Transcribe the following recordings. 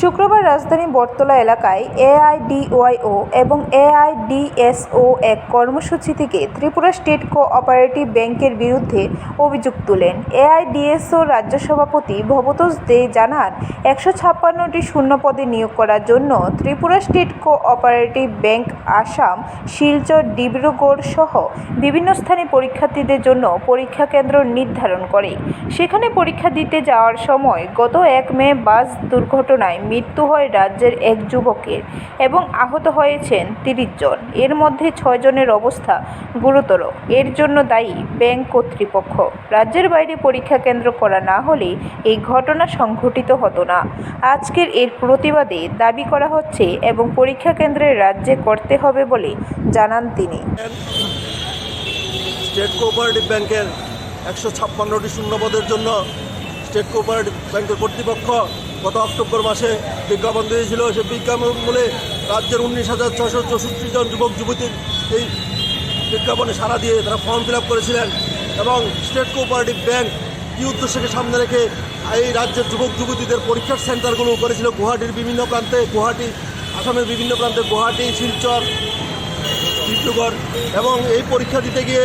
শুক্রবার রাজধানী বটতলা এলাকায় এআইডিওয়াইও এবং এআইডিএসও এক কর্মসূচি থেকে ত্রিপুরা স্টেট কোঅপারেটিভ ব্যাংকের বিরুদ্ধে অভিযোগ তোলেন। এআইডিএসও রাজ্য সভাপতি ভবতোষ দে জানান, একশো ছাপ্পান্নটি শূন্য পদে নিয়োগ করার জন্য Tripura state cooperative bank, Assam, Silchar, Dibrugarh সহ বিভিন্ন স্থানে পরীক্ষার্থীদের জন্য পরীক্ষা কেন্দ্র নির্ধারণ করে। সেখানে পরীক্ষা দিতে যাওয়ার সময় গত এক মে বাস দুর্ঘটনায় মৃত্যু হয় রাজ্যের এক যুবকের এবং আহত হয়েছেন তিরিশ জন। এর মধ্যে ছয় জনের অবস্থা গুরুতর। এর জন্য দায়ী ব্যাংক কর্তৃপক্ষ। রাজ্যের বাইরে পরীক্ষা কেন্দ্র করা না হলে এই ঘটনা সংঘটিত হতো না। আজকের এর প্রতিবাদে দাবি করা হচ্ছে এবং পরীক্ষা কেন্দ্রে রাজ্যে করতে হবে বলে জানান তিনি। স্টেট কোঅপারেটিভ ব্যাংকের একশো ছাপ্পান্নটি শূন্যপদের জন্য স্টেট কোঅপারেটিভ ব্যাংকের কর্তৃপক্ষ গত অক্টোবর মাসে বিজ্ঞাপন দিয়েছিল সেই বিজ্ঞাপন মূলে রাজ্যের উনিশ হাজার ছশো চৌষট্টি জন যুবক যুবতীর এই বিজ্ঞাপনে সাড়া দিয়ে তারা ফর্ম ফিল করেছিলেন এবং স্টেট কোঅপারেটিভ ব্যাংক কী উদ্দেশ্যকে সামনে রেখে এই রাজ্যের যুবক যুবতীদের পরীক্ষার সেন্টারগুলো করেছিল। গুয়াহাটির বিভিন্ন প্রান্তে, গুয়াহাটি, আসামের বিভিন্ন প্রান্তে, গুয়াহাটি, শিলচর, ডিব্রুগড় এবং এই পরীক্ষা দিতে গিয়ে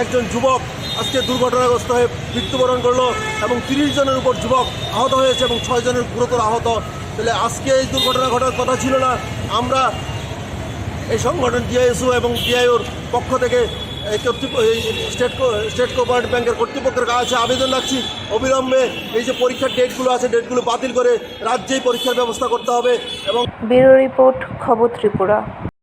একজন যুবক আজকে দুর্ঘটনাগ্রস্ত হয়ে মৃত্যুবরণ করল এবং তিরিশ জনের উপর যুবক আহত হয়েছে এবং ছয় জনের গুরুতর আহত। তাহলে আজকে এই দুর্ঘটনা ঘটার কথা ছিল না। আমরা এই সংগঠন টিআইএসও এবং টিআইওর পক্ষ থেকে এই স্টেট স্টেট কোঅপারেটিভ ব্যাংকের কর্তৃপক্ষের কাছে আবেদন রাখছি। অবিলম্বে এই যে পরীক্ষার ডেটগুলো আছে, ডেটগুলো বাতিল করে রাজ্যেই পরীক্ষার ব্যবস্থা করতে হবে এবং ব্যুরো রিপোর্ট খবর ত্রিপুরা।